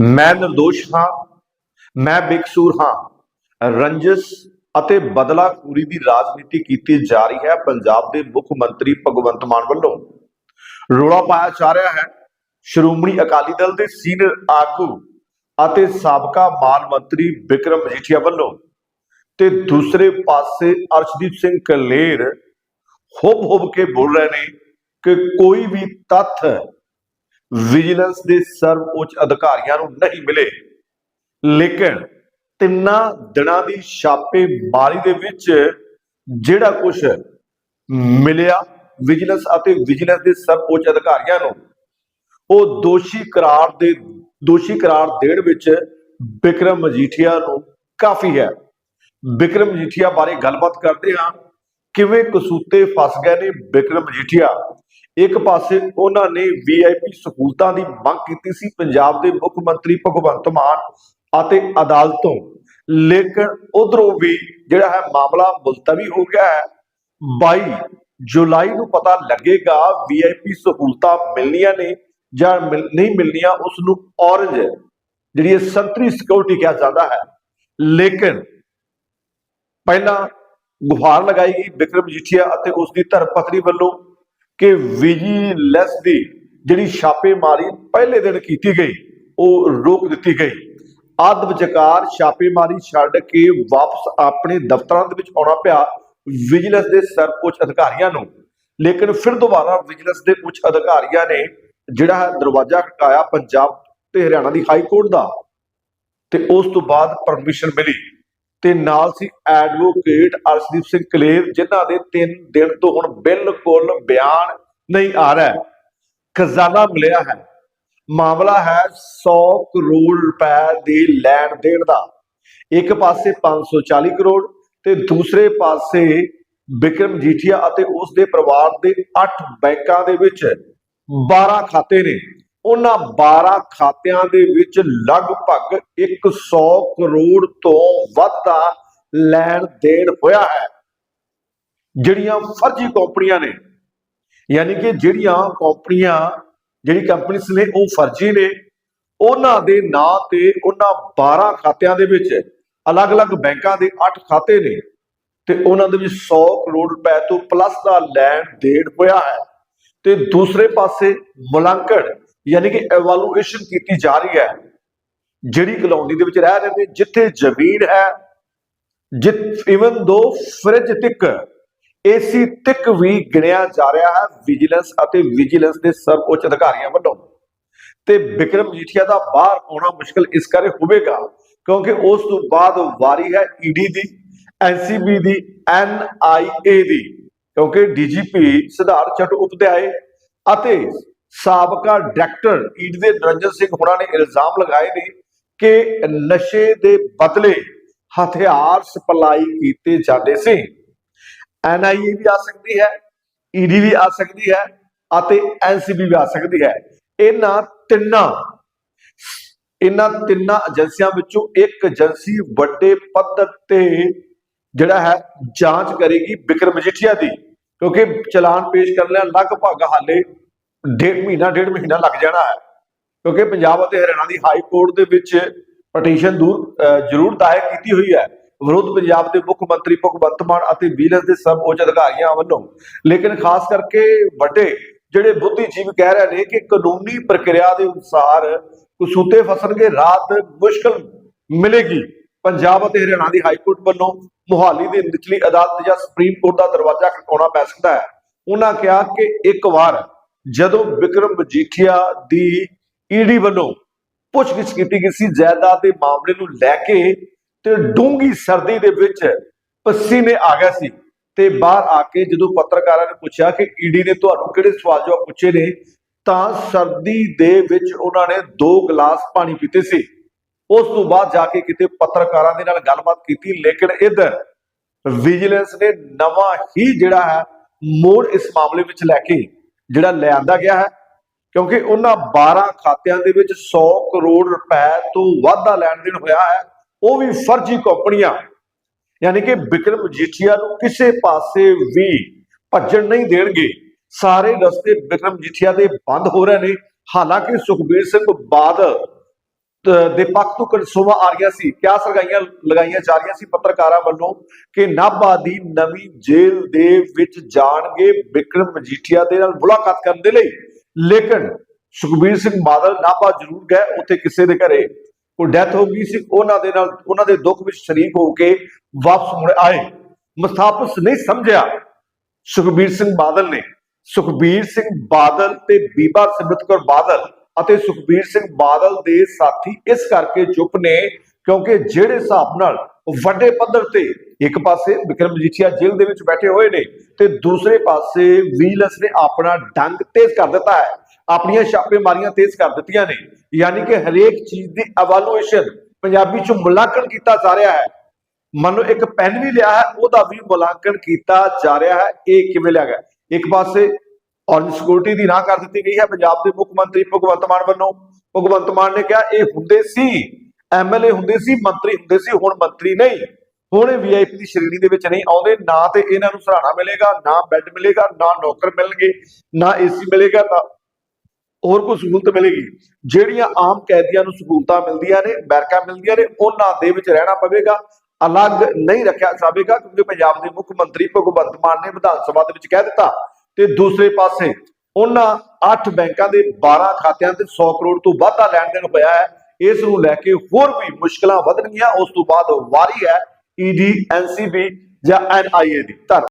ਮੈਂ નિર્ਦੋਸ਼ ਹਾਂ, ਮੈਂ ਬੇਕਸੂਰ ਹਾਂ। ਰੰਜਸ ਅਤੇ ਬਦਲਾਖੋਰੀ ਦੀ ਰਾਜਨੀਤੀ ਕੀਤੀ ਜਾ ਰਹੀ ਹੈ ਪੰਜਾਬ ਦੇ ਮੁੱਖ ਮੰਤਰੀ ਭਗਵੰਤ ਮਾਨ ਵੱਲੋਂ। ਰੋਲਾ ਪਾਇਆ ਜਾ ਰਿਹਾ ਹੈ, ਸ਼੍ਰੋਮਣੀ ਅਕਾਲੀ ਦਲ ਦੇ ਸੀਨੀਅਰ ਆਗੂ ਅਤੇ ਸਾਬਕਾ ਮਾਲ ਮੰਤਰੀ ਵਿਕਰਮ ਮਜੀਠੀਆ ਵੱਲੋਂ ਤੇ ਦੂਸਰੇ ਪਾਸੇ ਅਰਸ਼ਦੀਪ ਸਿੰਘ ਕਲੇਰ ਹੁਬ ਹੁਬ ਕੇ ਬੋਲ ਰਹੇ ਨੇ ਕਿ ਕੋਈ ਵੀ ਤੱਥ ਵਿਜੀਲੈਂਸ ਦੇ ਸਰਵ ਉੱਚ ਅਧਿਕਾਰੀਆਂ ਨੂੰ ਨਹੀਂ ਮਿਲੇ। ਲੇਕਿਨ ਤਿੰਨਾਂ ਦਿਨਾਂ ਦੀ ਛਾਪੇਮਾਰੀ ਦੇ ਵਿੱਚ ਜਿਹੜਾ ਕੁਝ ਮਿਲਿਆ ਵਿਜੀਲੈਂਸ ਅਤੇ ਵਿਜੀਲੈਂਸ ਦੇ ਸਰਵਉੱਚ ਅਧਿਕਾਰੀਆਂ ਨੂੰ, ਉਹ ਦੋਸ਼ੀ ਕਰਾਰ ਦੇ, ਦੋਸ਼ੀ ਕਰਾਰ ਦੇਣ ਵਿੱਚ ਵਿਕਰਮ ਮਜੀਠੀਆ ਨੂੰ ਕਾਫੀ ਹੈ। ਵਿਕਰਮ ਮਜੀਠੀਆ ਬਾਰੇ ਗੱਲਬਾਤ ਕਰਦੇ ਹਾਂ। ਕਿਵੇਂ ਕਸੂਤੇ ਫਸ ਗਏ ਨੇ ਵਿਕਰਮ ਮਜੀਠੀਆ? ਇੱਕ ਪਾਸੇ ਉਹਨਾਂ ਨੇ ਵੀਆਈਪੀ ਸਹੂਲਤਾਂ ਦੀ ਮੰਗ ਕੀਤੀ ਸੀ ਪੰਜਾਬ ਦੇ ਮੁੱਖ ਮੰਤਰੀ ਭਗਵੰਤ ਮਾਨ ਅਤੇ ਅਦਾਲਤੋਂ, ਲੇਕਿਨ ਉਧਰੋਂ ਵੀ ਜਿਹੜਾ ਹੈ ਮਾਮਲਾ ਮੁਲਤਵੀ ਹੋ ਗਿਆ ਹੈ। 22 ਜੁਲਾਈ ਨੂੰ ਪਤਾ ਲੱਗੇਗਾ ਵੀਆਈਪੀ ਸਹੂਲਤਾਂ ਮਿਲਣੀਆਂ ਨੇ ਜਾਂ ਮਿਲ- ਨਹੀਂ ਮਿਲਣੀਆਂ ਉਸ ਨੂੰ ਔਰੰਜ ਜਿਹੜੀ ਇਹ ਸੰਤਰੀ ਸਿਕਿਉਰਿਟੀ ਕਿਹਾ ਜਾਂਦਾ ਹੈ। ਲੇਕਿਨ ਪਹਿਲਾਂ ਗੁਹਾਰ ਲਗਾਈ ਗਈ ਵਿਕਰਮ ਜੀਠੀਆ ਅਤੇ ਉਸ ਦੀ ਧਰਮ ਪਤਨੀ ਵੱਲੋਂ ਕਿ ਵਿਜੀਲੈਂਸ ਦੀ ਜਿਹੜੀ ਛਾਪੇਮਾਰੀ ਪਹਿਲੇ ਦਿਨ ਕੀਤੀ ਗਈ, ਉਹ ਰੋਕ ਦਿੱਤੀ ਗਈ। ਅੱਧ ਵਿਚਕਾਰ ਛਾਪੇਮਾਰੀ ਛੱਡ ਕੇ ਵਾਪਸ ਆਪਣੇ ਦਫ਼ਤਰਾਂ ਦੇ ਵਿੱਚ ਆਉਣਾ ਪਿਆ ਵਿਜੀਲੈਂਸ ਦੇ ਸਰਵਉੱਚ ਅਧਿਕਾਰੀਆਂ ਨੂੰ। ਲੇਕਿਨ ਫਿਰ ਦੁਬਾਰਾ ਵਿਜੀਲੈਂਸ ਦੇ ਉੱਚ ਅਧਿਕਾਰੀਆਂ ਨੇ ਜਿਹੜਾ ਦਰਵਾਜ਼ਾ ਖਟਕਾਇਆ ਪੰਜਾਬ ਤੇ ਹਰਿਆਣਾ ਦੀ ਹਾਈ ਕੋਰਟ ਦਾ। ਤੇ ਉਸ ਤੋਂ ਬਾਅਦ ਪਰਮਿਸ਼ਨ ਮਿਲੀ। ਤੇ ਨਾਲ ਸੀ ਐਡਵੋਕੇਟ ਅਰਸ਼ਦੀਪ ਸਿੰਘ ਕਲੇਰ ਜਿਨ੍ਹਾਂ ਦੇ 3 ਦਿਨ ਤੋਂ ਹੁਣ ਬਿਲਕੁਲ ਬਿਆਨ ਨਹੀਂ ਆ ਰਿਹਾ ਖਜ਼ਾਨਾ ਮਿਲਿਆ ਹੈ। ਮਾਮਲਾ ਹੈ 100 ਕਰੋੜ ਰੁਪਏ ਦੇ ਲੈਣ ਦੇਣ ਦਾ। ਇੱਕ ਪਾਸੇ 540 ਕਰੋੜ ਤੇ ਦੂਸਰੇ ਪਾਸੇ ਵਿਕਰਮ ਜੀਠੀਆ ਅਤੇ ਉਸ ਦੇ ਪਰਿਵਾਰ ਦੇ 8 ਬੈਂਕਾਂ ਦੇ ਵਿੱਚ 12 ਖਾਤੇ ਨੇ। ਉਹਨਾਂ 12 ਖਾਤਿਆਂ ਦੇ ਵਿੱਚ ਲਗਭਗ 100 ਕਰੋੜ ਤੋਂ ਵੱਧ ਦਾ ਲੈਣ ਦੇਣ ਹੋਇਆ ਹੈ। ਜਿਹੜੀਆਂ ਫਰਜ਼ੀ ਕੰਪਨੀਆਂ ਨੇ, ਯਾਨੀ ਕਿ ਜਿਹੜੀਆਂ ਕੰਪਨੀਆਂ, ਜਿਹੜੀ ਕੰਪਨੀਆਂ ਨੇ ਉਹ ਫਰਜ਼ੀ ਨੇ, ਉਹਨਾਂ ਦੇ ਨਾਂ ਤੇ ਉਹਨਾਂ 12 ਖਾਤਿਆਂ ਦੇ ਵਿੱਚ ਅਲੱਗ-ਅਲੱਗ ਬੈਂਕਾਂ ਦੇ 8 ਖਾਤੇ ਨੇ ਤੇ ਉਹਨਾਂ ਦੇ ਵਿੱਚ 100 ਕਰੋੜ ਰੁਪਏ ਤੋਂ ਪਲੱਸ ਦਾ ਲੈਣ ਦੇਣ ਹੋਇਆ ਹੈ। ਤੇ ਦੂਸਰੇ ਪਾਸੇ ਮੁਲਾਂਕਣ ਯਾਨੀ ਕਿ ਐਵਾਲੂਏਸ਼ਨ ਕੀਤੀ ਜਾ ਰਹੀ ਹੈ, ਜਿਹੜੀ ਕਲੋਨੀ ਦੇ ਵਿੱਚ ਰਹਿ ਰਹੇ ਨੇ, ਜਿੱਥੇ ਜ਼ਮੀਨ ਹੈ, ਜਿੱਥ ਇਵਨ ਦੋ ਫ੍ਰਿਜ ਤੱਕ ਏਸੀ ਤੱਕ ਵੀ ਗਿਣਿਆ ਜਾ ਰਿਹਾ ਹੈ ਵਿਜੀਲੈਂਸ ਅਤੇ ਵਿਜੀਲੈਂਸ ਦੇ ਸਰਵਉੱਚ ਅਧਿਕਾਰੀਆਂ ਵੱਲੋਂ। ਤੇ ਵਿਕਰਮ ਜੀਠੀਆ ਦਾ ਬਾਹਰ ਆਉਣਾ ਮੁਸ਼ਕਲ ਇਸ ਕਰੇ ਹੋਵੇਗਾ, ਕਿਉਂਕਿ ਉਸ ਤੋਂ ਬਾਅਦ ਵਾਰੀ ਹੈ ਈਡੀ ਦੀ ਐਨਸੀਬੀ ਦੀ ਐਨਆਈਏ ਦੀ, ਕਿਉਂਕਿ ਡੀਜੀਪੀ ਸਿਧਾਰਥ ਚਟੂ ਉਪਧਿਆਏ ਅਤੇ ਸਾਬਕਾ ਡਾਇਰੈਕਟਰ ਈਡੀ ਦੇ ਨਿਰੰਜਨ ਸਿੰਘ ਹੁਣਾਂ ਨੇ ਇਲਜ਼ਾਮ ਲਗਾਏ ਨੇ ਕਿ ਨਸ਼ੇ ਦੇ ਬਦਲੇ ਹਥਿਆਰ ਸਪਲਾਈ ਕੀਤੇ ਜਾਂਦੇ ਸੀ। ਐਨਆਈਏ ਵੀ ਆ ਸਕਦੀ ਹੈ ਈਡੀ ਵੀ ਆ ਸਕਦੀ ਹੈ ਅਤੇ ਐਨਸੀਬੀ ਵੀ ਆ ਸਕਦੀ ਹੈ। ਇਹਨਾਂ ਤਿੰਨਾਂ ਇਹਨਾਂ ਤਿੰਨਾਂ ਏਜੰਸੀਆਂ ਵਿੱਚੋਂ ਇੱਕ ਏਜੰਸੀ ਵੱਡੇ ਪੱਧਰ ਤੇ ਜਿਹੜਾ ਹੈ ਜਾਂਚ ਕਰੇਗੀ ਬਿਕਰਮ ਮਜੀਠੀਆ ਦੀ, ਕਿਉਂਕਿ ਚਲਾਨ ਪੇਸ਼ ਕਰਨ ਲਿਆ ਲਗਭਗ ਹਾਲੇ ਡੇਢ ਮਹੀਨਾ ਡੇਢ ਮਹੀਨਾ ਲੱਗ ਜਾਣਾ ਹੈ। ਕਿਉਂਕਿ ਪੰਜਾਬ ਅਤੇ ਹਰਿਆਣਾ ਦੀ ਹਾਈ ਕੋਰਟ ਦੇ ਵਿੱਚ ਪਟੀਸ਼ਨ ਦੂਰ ਜ਼ਰੂਰ ਦਾਇਰ ਕੀਤੀ ਹੋਈ ਹੈ। ਵਿਰੋਧ ਪੰਜਾਬ ਦੇ ਮੁੱਖ ਮੰਤਰੀ ਭਗਵੰਤ ਮਾਨ ਅਤੇ ਵਿਜੀਲੈਂਸ ਦੇ ਸਭ ਉੱਚ ਅਧਿਕਾਰੀਆਂ ਵੱਲੋਂ। ਲੇਕਿਨ ਖਾਸ ਕਰਕੇ ਵੱਡੇ ਜਿਹੜੇ ਬੁੱਧੀਜੀਵੀ ਕਹਿ ਰਹੇ ਨੇ ਕਿ ਕਾਨੂੰਨੀ ਪ੍ਰਕਿਰਿਆ ਦੇ ਅਨੁਸਾਰ ਕਸੂਤੇ ਫਸਣਗੇ, ਰਾਤ ਮੁਸ਼ਕਲ ਮਿਲੇਗੀ। ਪੰਜਾਬ ਅਤੇ ਹਰਿਆਣਾ ਦੀ ਹਾਈ ਕੋਰਟ ਵੱਲੋਂ ਮੁਹਾਲੀ ਦੀ ਨਿਚਲੀ ਅਦਾਲਤ ਜਾਂ ਸੁਪਰੀਮ ਕੋਰਟ ਦਾ ਦਰਵਾਜ਼ਾ ਖੜਕਾਉਣਾ ਪੈ ਸਕਦਾ ਹੈ। ਉਹਨਾਂ ਕਿਹਾ ਕਿ ਇੱਕ ਵਾਰ ਜਦੋਂ ਵਿਕਰਮ ਮਜੀਠੀਆ ਦੀ ਈਡੀ ਵੱਲੋਂ ਪੁੱਛਗਿੱਛ ਕੀਤੀ ਗਈ ਸੀ, ਜਾਇਦਾਦ ਦੇ ਮਾਮਲੇ ਨੂੰ ਲੈ ਕੇ ਤੇ ਡੂੰਗੀ ਸਰਦੀ ਦੇ ਵਿੱਚ ਪਸੀਨੇ ਆ ਗਿਆ ਸੀ ਤੇ ਬਾਹਰ ਆ ਕੇ ਜਦੋਂ ਪੱਤਰਕਾਰਾਂ ਨੇ ਪੁੱਛਿਆ ਕਿ ਈਡੀ ਨੇ ਤੁਹਾਨੂੰ ਕਿਹੜੇ ਸਵਾਲ ਜਵਾਬ ਪੁੱਛੇ ਨੇ, ਤਾਂ ਸਰਦੀ ਦੇ ਵਿੱਚ ਉਹਨਾਂ ਨੇ ਦੋ ਗਲਾਸ ਪਾਣੀ ਪੀਤੇ ਸੀ। ਉਸ ਤੋਂ ਬਾਅਦ ਜਾ ਕੇ ਕਿਤੇ ਪੱਤਰਕਾਰਾਂ ਦੇ ਨਾਲ ਗੱਲਬਾਤ ਕੀਤੀ, ਲੇਕਿਨ ਇਧਰ ਵਿਜੀਲੈਂਸ ਨੇ ਨਵਾਂ ਹੀ ਜਿਹੜਾ ਹੈ ਮੋੜ ਇਸ ਮਾਮਲੇ ਵਿੱਚ ਲੈ ਕੇ ਜਿਹੜਾ ਲਿਆਂਦਾ ਗਿਆ ਹੈ, ਕਿਉਂਕਿ ਉਹਨਾਂ 12 ਖਾਤਿਆਂ ਦੇ ਵਿੱਚ 100 ਕਰੋੜ ਰੁਪਏ ਤੋਂ ਵੱਧ ਦਾ ਲੈਣ ਦੇਣ ਹੋਇਆ ਹੈ, ਉਹ ਵੀ ਫਰਜ਼ੀ ਕੰਪਨੀਆਂ। ਯਾਨੀ ਕਿ ਵਿਕਰਮ ਜੀਠੀਆ ਨੂੰ ਕਿਸੇ ਪਾਸੇ ਵੀ ਭੱਜਣ ਨਹੀਂ ਦੇਣਗੇ। ਸਾਰੇ ਰਸਤੇ ਵਿਕਰਮ ਜੀਠੀਆ ਦੇ ਬੰਦ ਹੋ ਰਹੇ ਨੇ। ਹਾਲਾਂਕਿ ਸੁਖਬੀਰ ਸਿੰਘ ਬਾਦਲ ਦੇ ਪੱਖ ਤੋਂ ਕਨਸੂਵਾ ਆ ਰਹੀਆਂ ਸੀ। ਕਿਆ ਲਗਾਈਆਂ ਲਗਾਈਆਂ ਜਾ ਰਹੀਆਂ ਸੀ ਪੱਤਰਕਾਰਾਂ ਵੱਲੋਂ ਕਿ ਨਾਭਾ ਦੀ ਨਵੀਂ ਜੇਲ੍ਹ ਦੇ ਵਿੱਚ ਜਾਣਗੇ ਵਿਕਰਮ ਮਜੀਠੀਆ ਦੇ ਨਾਲ ਮੁਲਾਕਾਤ ਕਰਨ ਦੇ ਲਈ। ਲੇਕਿਨ ਸੁਖਬੀਰ ਸਿੰਘ ਬਾਦਲ ਨਾਭਾ ਜ਼ਰੂਰ ਗਏ ਉੱਥੇ ਕਿਸੇ ਦੇ ਘਰੇ। ਕੋਈ ਡੈਥ ਹੋ ਗਈ ਸੀ। ਉਹਨਾਂ ਦੇ ਨਾਲ ਉਹਨਾਂ ਦੇ ਦੁੱਖ ਵਿੱਚ ਸ਼ਰੀਕ ਹੋ ਕੇ ਵਾਪਸ ਮੁੜ ਆਏ। ਮੁਸਤਾਫਸ ਨਹੀਂ ਸਮਝਿਆ ਸੁਖਬੀਰ ਸਿੰਘ ਬਾਦਲ ਨੇ। ਸੁਖਬੀਰ ਸਿੰਘ ਬਾਦਲ ਤੇ ਬੀਬਾ ਸਿਮਰਤ ਕੌਰ ਬਾਦਲ ਅਤੇ ਸੁਖਬੀਰ ਸਿੰਘ ਬਾਦਲ ਦੇ ਸਾਥੀ ਇਸ ਕਰਕੇ ਚੁੱਪ ਨੇ ਕਿਉਂਕਿ ਜਿਹੜੇ ਹਿਸਾਬ ਨਾਲ ਵੱਡੇ ਪੱਧਰ ਤੇ ਇੱਕ ਪਾਸੇ ਵਿਕਰਮ ਮਜੀਠੀਆ ਜੇਲ੍ਹ ਦੇ ਵਿੱਚ ਬੈਠੇ ਹੋਏ ਨੇ ਤੇ ਦੂਸਰੇ ਪਾਸੇ ਵੀਲਸ ਨੇ ਆਪਣਾ ਡੰਗ ਤੇਜ਼ ਕਰ ਦਿੱਤਾ ਹੈ, ਆਪਣੀਆਂ ਛਾਪੇਮਾਰੀਆਂ ਤੇਜ਼ ਕਰ ਦਿੱਤੀਆਂ ਨੇ, ਯਾਨੀ ਕਿ ਹਰੇਕ ਚੀਜ਼ ਦੀ ਇਵੈਲੂਏਸ਼ਨ ਪੰਜਾਬੀ ਚ ਮੁਲਾਂਕਣ ਕੀਤਾ ਜਾ ਰਿਹਾ ਹੈ। ਮੰਨ ਇੱਕ ਪੈਨ ਵੀ ਲਿਆ ਹੈ, ਉਹਦਾ ਵੀ ਮੁਲਾਂਕਣ ਕੀਤਾ ਜਾ ਰਿਹਾ ਹੈ, ਇਹ ਕਿਵੇਂ ਲਿਆ ਗਿਆ? ਇੱਕ ਪਾਸੇ ਔਰ ਸਿਕਿਉਰਿਟੀ ਦੀ ਨਾ ਕਰ ਦਿੱਤੀ ਗਈ ਹੈ। ਪੰਜਾਬ ਦੇ ਮੁੱਖ ਮੰਤਰੀ ਭਗਵੰਤ ਮਾਨ ਵੱਲੋਂ ਭਗਵੰਤ ਮਾਨ ਨੇ ਕਿਹਾ, ਇਹ ਹੁੰਦੇ ਸੀ ਐਮਐਲਏ ਹੁੰਦੇ ਸੀ, ਮੰਤਰੀ ਹੁੰਦੇ ਸੀ, ਹੁਣ ਮੰਤਰੀ ਨਹੀਂ। ਹੁਣ ਇਹ ਵੀਆਈਪੀ ਦੀ ਸ਼੍ਰੇਣੀ ਦੇ ਵਿੱਚ ਨਹੀਂ ਆਉਂਦੇ। ਨਾ ਤੇ ਇਹਨਾਂ ਨੂੰ ਸਰਾਣਾ ਮਿਲੇਗਾ, ਨਾ ਬੈੱਡ ਮਿਲੇਗਾ, ਨਾ ਨੌਕਰ ਮਿਲਣਗੇ, ਨਾ ਏਸੀ ਮਿਲੇਗਾ, ਨਾ ਹੋਰ ਕੋਈ ਸਹੂਲਤ ਮਿਲੇਗੀ। ਜਿਹੜੀਆਂ ਆਮ ਕੈਦੀਆਂ ਨੂੰ ਸਹੂਲਤਾਂ ਮਿਲਦੀਆਂ ਨੇ ਬੈਰਕਾਂ ਮਿਲਦੀਆਂ ਨੇ, ਉਹਨਾਂ ਦੇ ਵਿੱਚ ਰਹਿਣਾ ਪਵੇਗਾ, ਅਲੱਗ ਨਹੀਂ ਰੱਖਿਆ ਜਾਵੇਗਾ, ਕਿਉਂਕਿ ਪੰਜਾਬ ਦੇ ਮੁੱਖ ਮੰਤਰੀ ਭਗਵੰਤ ਮਾਨ ਨੇ ਵਿਧਾਨ ਸਭਾ ਦੇ ਵਿੱਚ ਕਹਿ ਦਿੱਤਾ ਤੇ ਦੂਸਰੇ ਪਾਸੇ ਉਹਨਾਂ 8 ਬੈਂਕਾਂ ਦੇ 12 ਖਾਤਿਆਂ ਤੇ 100 ਕਰੋੜ ਤੋਂ ਵੱਧ ਦਾ ਲੈਣ ਦੇਣ ਹੋਇਆ ਹੈ। ਇਸ ਨੂੰ ਲੈ ਕੇ ਹੋਰ ਵੀ ਮੁਸ਼ਕਲਾਂ ਵਧਣਗੀਆਂ। ਉਸ ਤੋਂ ਬਾਅਦ ਵਾਰੀ ਹੈ ਈਡੀ ਐਨਸੀਬੀ ਜਾਂ ਐਨਆਈਏ ਦੀ ਧੰਨਵਾਦ